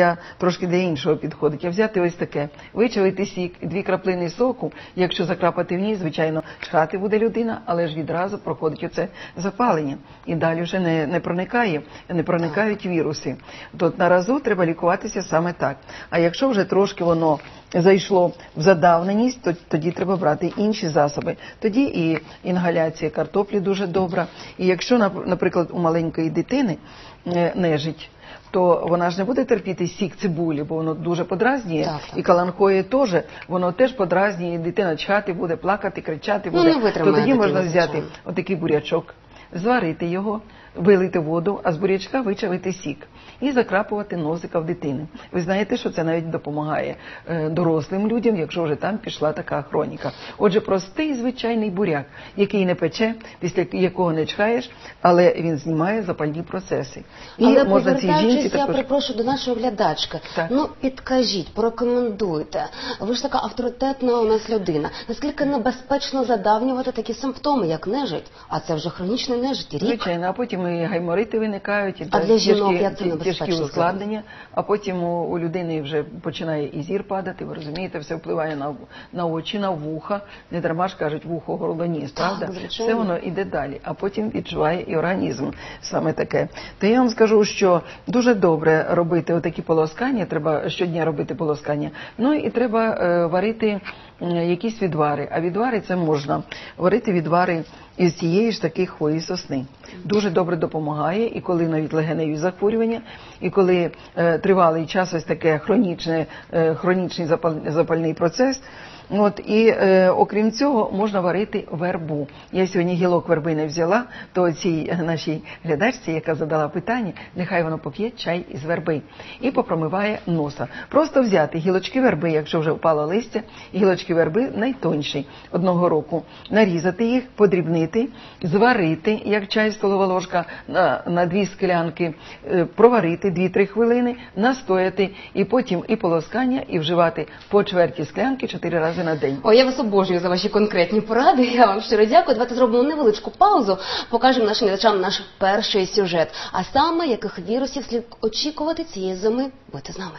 Я трошки для іншого підходить. А взяти ось таке, вичавити сік, дві краплини соку, якщо закрапати в ній, звичайно, чхати буде людина, але ж відразу проходить оце запалення. І далі вже не, не проникає, не проникають віруси. То на разу треба лікуватися саме так. А якщо вже трошки воно зайшло в задавненість, то тоді треба брати інші засоби. Тоді і інгаляція картоплі дуже добра. І якщо, нап- наприклад, у маленької дитини е, нежить, то вона ж не буде терпіти сік цибулі, бо воно дуже подразнює. Так, так. І каланхої теж, воно теж подразнює, і дитина чхати буде, плакати, кричати Ну, буде. не витримає то тоді можна взяти отакий бурячок, зварити його, вилити воду, а з бурячка вичавити сік і закрапувати носика в дитини. Ви знаєте, що це навіть допомагає е, дорослим людям, якщо вже там пішла така хроніка. Отже, простий звичайний буряк, який не пече, після якого не чхаєш, але він знімає запальні процеси. І Але можна цій жінці повертаючись, я також припрошу до нашої глядачки. Так. Ну підкажіть, порекомендуйте. Ви ж така авторитетна у нас людина. Наскільки небезпечно задавнювати такі симптоми, як нежить? А це вже хронічна нежить, рік. Звичайно, а потім і гайморити виникають, і А та- для жінок тяжкі, як це тяжкі ускладнення, а потім у, у людини вже починає і зір падати, ви розумієте, все впливає на, на очі, на вуха. Не дарма ж кажуть, вухо горлоніс, правда? звичайно. Все воно іде далі, а потім відчуває і організм саме таке. То я вам скажу, що дуже добре робити отакі полоскання, треба щодня робити полоскання. Ну і треба е, варити якісь відвари. А відвари це можна варити відвари із тієї ж таки хвої сосни. Дуже добре допомагає, і коли навіть легеневі захворювання, і коли е, тривалий час ось таке хронічне, е, хронічний запаль, запальний процес. От і е, окрім цього можна варити вербу. Я сьогодні гілок верби не взяла, то цій нашій глядачці, яка задала питання, нехай воно поп'є чай із верби і попромиває носа. Просто взяти гілочки верби, якщо вже впало листя, гілочки верби найтонші одного року, нарізати їх, подрібнити, зварити, як чай столова ложка на, на дві склянки, е, проварити 2-3 хвилини, настояти і потім і полоскання, і вживати по чверті склянки 4 рази на день. О, я вас обожнюю за ваші конкретні поради. Я вам щиро дякую. Давайте зробимо невеличку паузу. Покажемо нашим глядачам наш перший сюжет. А саме яких вірусів слід очікувати цієї зими. Будьте з нами.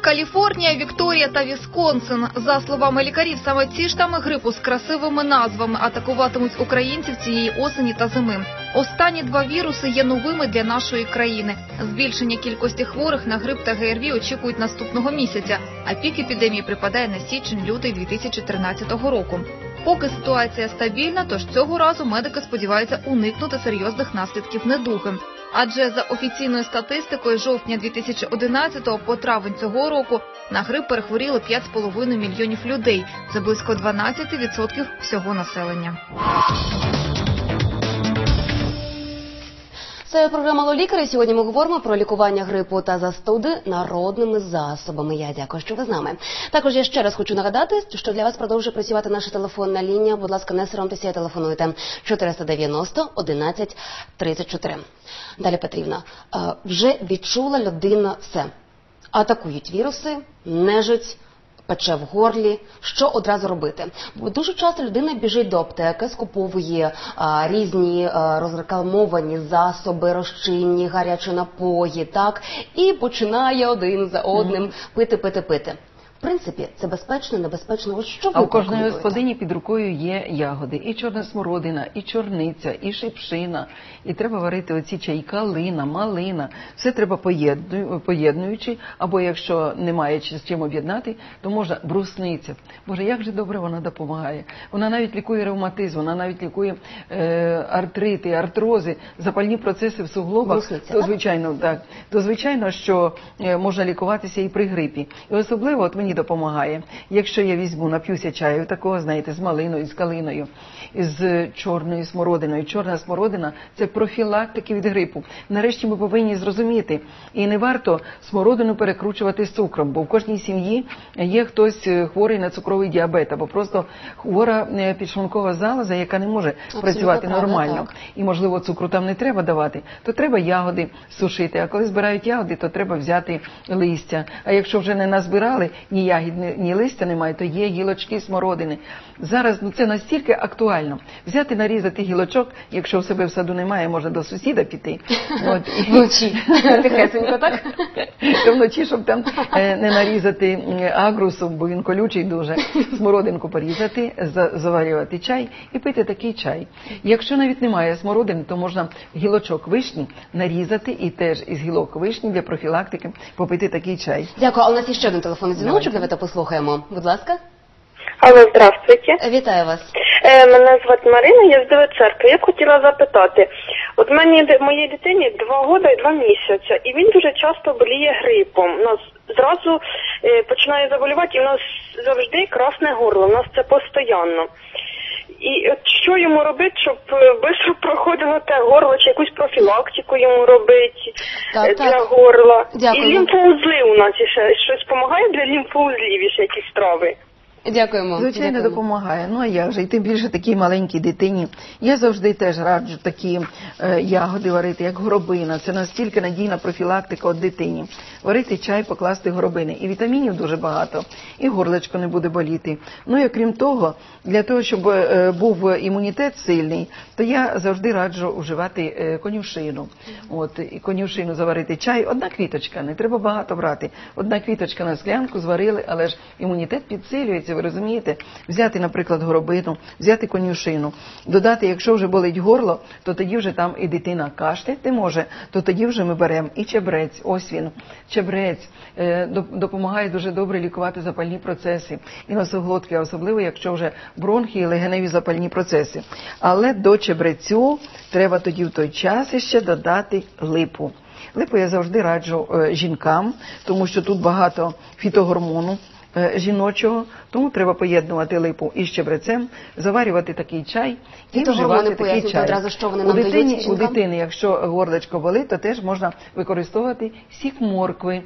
Каліфорнія, Вікторія та Вісконсин. За словами лікарів, саме ці штами грипу з красивими назвами атакуватимуть українців цієї осені та зими. Останні два віруси є новими для нашої країни. Збільшення кількості хворих на грип та ГРВІ очікують наступного місяця. А пік епідемії припадає на січень-лютий 2013 року. Поки ситуація стабільна, тож цього разу медики сподіваються уникнути серйозних наслідків недуги. Адже за офіційною статистикою жовтня 2011 по травень цього року на грип перехворіли 5,5 мільйонів людей. Це близько 12% всього населення. Це програма «Ло-лікарі». Сьогодні ми говоримо про лікування грипу та застуди народними засобами. Я дякую, що ви з нами. Також я ще раз хочу нагадати, що для вас продовжує працювати наша телефонна лінія. Будь ласка, не соромтеся і телефонуйте 490 11 34. Далі Петрівна, вже відчула людина все. Атакують віруси, нежить, пече в горлі. Що одразу робити? Бо дуже часто людина біжить до аптеки, скуповує а, різні а, розрекламовані засоби, розчинні, гарячі напої, так і починає один за одним пити, пити, пити. В принципі, це безпечно, небезпечно. Що А у кожної господині під рукою є ягоди, і чорна смородина, і чорниця, і шипшина. І треба варити оці чаї калина, малина. Все треба поєдну- поєднуючи, або якщо немає з чим об'єднати, то можна брусниця. Боже, як же добре вона допомагає. Вона навіть лікує ревматизм, вона навіть лікує е, артрити, артрози, запальні процеси в суглобах. Брусниця, то звичайно, так. То звичайно, що е, можна лікуватися і при грипі. І особливо от мені допомагає, якщо я візьму, нап'юся чаю, такого, знаєте, з малиною, з калиною, з чорною смородиною. Чорна смородина це профілактики від грипу. Нарешті ми повинні зрозуміти, і не варто смородину перекручувати з цукром, бо в кожній сім'ї є хтось е, хворий на цукровий діабет, або просто хвора е, підшлункова залоза, яка не може Абсолютно працювати правда, нормально так. і можливо цукру там не треба давати, то треба ягоди сушити. А коли збирають ягоди, то треба взяти листя. А якщо вже не назбирали ні ягід, ні, ні листя немає, то є гілочки смородини. Зараз ну це настільки актуально. Правильно, взяти нарізати гілочок, якщо в себе в саду немає, можна до сусіда піти. От, і- Вночі. Тихесенько, так? Вночі, щоб там е, не нарізати агрусу, бо він колючий дуже, смородинку порізати, за- заварювати чай і пити такий чай. Якщо навіть немає смородини, то можна гілочок вишні нарізати і теж із гілок вишні для профілактики попити такий чай. Дякую. А у нас є ще один телефонний дзвіночок, Давайте. давайте послухаємо. Будь ласка. Алло, здравствуйте. Вітаю вас. Е, мене звати Марина, я з Церкви. Я б хотіла запитати. От мені моїй дитині два роки і два місяці, і він дуже часто боліє грипом. У нас зразу е, починає заболівати, і в нас завжди красне горло. У нас це постійно. І от що йому робити, щоб швидко проходило те горло, чи якусь профілактику йому робити Так, е, так. для горла. Дякую. І лімфоузли у нас ще щось допомагає для лімфоузлів, ще якісь трави. Дякуємо. Звичайно, Дякуємо. допомагає. Ну а як же, і тим більше такій маленькій дитині. Я завжди теж раджу такі е, ягоди варити, як горобина. Це настільки надійна профілактика от дитині. Варити чай, покласти горобини. І вітамінів дуже багато, і горлечко не буде боліти. Ну і окрім того, для того, щоб е, був імунітет сильний, то я завжди раджу вживати е, конюшину. От і конюшину заварити чай. Одна квіточка, не треба багато брати. Одна квіточка на склянку зварили, але ж імунітет підсилюється, ви розумієте? Взяти, наприклад, горобину, взяти конюшину, додати, якщо вже болить горло, то тоді вже там і дитина кашляти може, то тоді вже ми беремо і чебрець, ось він, чебрець е, допомагає дуже добре лікувати запальні процеси і носоглотки, особливо якщо вже бронхи і легеневі запальні процеси. Але до чебрецю треба тоді в той час іще додати липу. Липу я завжди раджу е, жінкам, тому що тут багато фітогормону жіночого, тому треба поєднувати липу із чебрецем, заварювати такий чай і і вживати такий чай. одразу, що вони у дитині, дають у дитини, якщо горлечко болить, то теж можна використовувати сік моркви.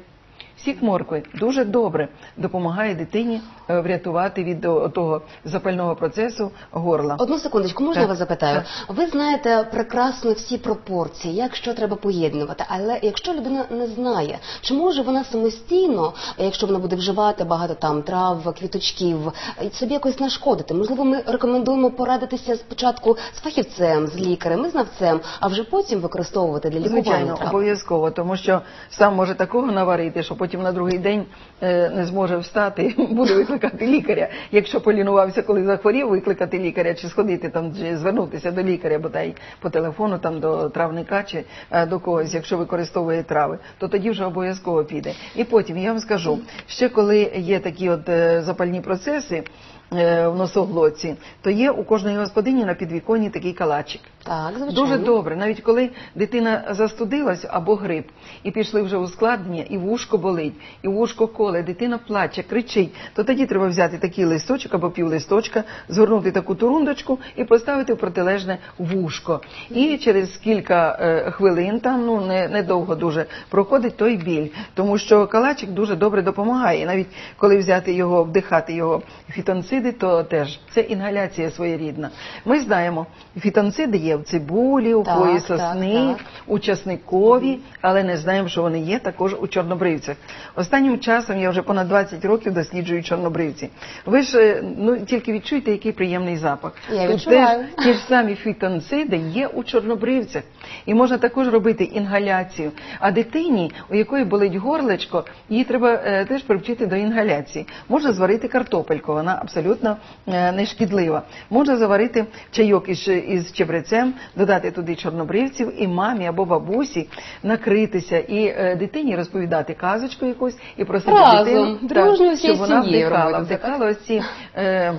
Сік моркви дуже добре допомагає дитині е, врятувати від того запального процесу горла. Одну секундочку, можна Так, я вас запитаю? так. Ви знаєте прекрасно всі пропорції, як що треба поєднувати, але якщо людина не знає, чи може вона самостійно, якщо вона буде вживати багато там трав, квіточків, собі якось нашкодити? Можливо, ми рекомендуємо порадитися спочатку з фахівцем, з лікарем, і знавцем, а вже потім використовувати для лікування Звичайно, обов'язково, тому що сам може такого наварити, що потім на другий день е, не зможе встати, буде викликати лікаря. Якщо полінувався, коли захворів, викликати лікаря, чи сходити там, чи звернутися до лікаря, бодай по телефону, там до травника чи е, до когось, якщо використовує трави, то тоді вже обов'язково піде. І потім я вам скажу, ще коли є такі от е, запальні процеси. Е, В носоглотці, то є у кожної господині на підвіконні такий калачик. Так, звичайно. Дуже добре, навіть коли дитина застудилась або грип, і пішли вже ускладнення, і вушко болить, і вушко коле, дитина плаче, кричить, то тоді треба взяти такий листочок або півлисточка, згорнути таку турундочку і поставити в протилежне вушко. І через кілька е, хвилин, там ну не, недовго дуже проходить той біль, тому що калачик дуже добре допомагає. Навіть коли взяти його, вдихати його фітонциди, то теж це інгаляція своєрідна. Ми знаємо, фітонциди є в цибулі, у Так, хвої сосни, так. у часникові, але не знаємо, що вони є також у чорнобривцях. Останнім часом я вже понад 20 років досліджую чорнобривці. Ви ж е, ну тільки відчуйте, який приємний запах. Я Тут відчуваю. теж ті ж самі фітонциди є у чорнобривцях. І можна також робити інгаляцію. А дитині, у якої болить горлечко, її треба е, теж привчити до інгаляції. Можна зварити картопельку, вона абсолютно е, не шкідлива. Можна заварити чайок із, із чебрецем, додати туди чорнобривців і мамі або бабусі накритися і е, дитині розповідати казочку якусь і просити Разом, дитину, так, щоб вона вдихала, вдихала ось ці е,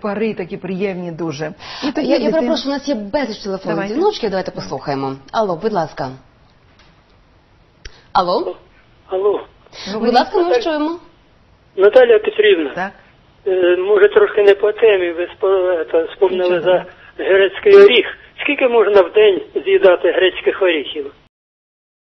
пари такі приємні дуже. І тоді Я, я дитина- перепрошую, у нас є безліч телефонних Давайте. дзвіночків, давайте послухаємо. Алло, будь ласка. Алло, Алло, будь ласка, ми чуємо. Наталя Петрівна, Так. Е, може трошки не по темі, ви спо- спомнили за грецький оріх. Скільки можна в день з'їдати грецьких оріхів?